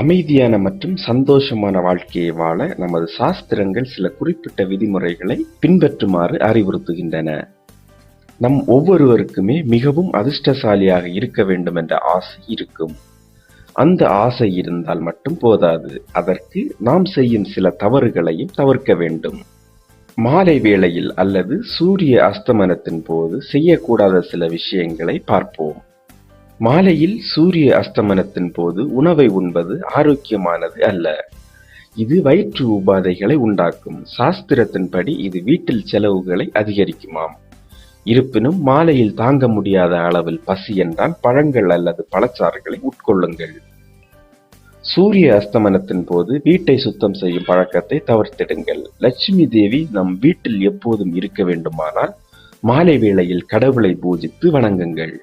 அமைதியான மற்றும் சந்தோஷமான வாழ்க்கையை வாழ நமது சாஸ்திரங்கள் சில குறிப்பிட்ட விதிமுறைகளை பின்பற்றுமாறு அறிவுறுத்துகின்றன. நம் ஒவ்வொருவருக்குமே மிகவும் அதிர்ஷ்டசாலியாக இருக்க வேண்டும் என்ற ஆசை இருக்கும். அந்த ஆசை இருந்தால் மட்டும் போதாது. அதற்கு நாம் செய்யும் சில தவறுகளையும் தவிர்க்க வேண்டும். மாலை வேளையில் அல்லது சூரிய அஸ்தமனத்தின் போது செய்யக்கூடாத சில விஷயங்களை பார்ப்போம். மாலையில் சூரிய அஸ்தமனத்தின் போது உணவை உண்பது ஆரோக்கியமானது அல்ல. இது வயிற்று உபாதைகளை உண்டாக்கும். சாஸ்திரத்தின்படி இது வீட்டில் செலவுகளை அதிகரிக்குமாம். இருப்பினும் மாலையில் தாங்க முடியாத அளவில் பசி என்றால் பழங்கள் அல்லது பழச்சாறுகளை உட்கொள்ளுங்கள். சூரிய அஸ்தமனத்தின் போது வீட்டை சுத்தம் செய்யும் பழக்கத்தை தவிர்த்திடுங்கள். லட்சுமி தேவி நம் வீட்டில் எப்போதும் இருக்க வேண்டுமானால் மாலை வேளையில் கடவுளை பூஜித்து வணங்குங்கள்.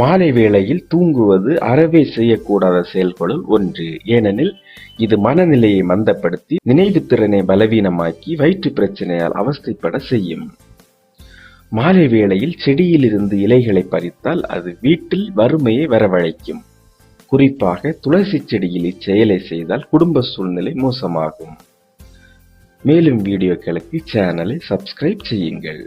மாலை வேளையில் தூங்குவது அறவே செய்யக்கூடாத செயல்களுள் ஒன்று. ஏனெனில் இது மனநிலையை மந்தப்படுத்தி நினைவு திறனை பலவீனமாக்கி வயிற்று பிரச்சனையால் அவஸ்தைப்பட செய்யும். மாலை வேளையில் செடியிலிருந்து இலைகளை பறித்தால் அது வீட்டில் வறுமையை வரவழைக்கும். குறிப்பாக துளசி செடியில் இச்செயலை செய்தால் குடும்ப சூழ்நிலை மோசமாகும். மேலும் வீடியோக்களுக்கு சேனலை சப்ஸ்கிரைப் செய்யுங்கள்.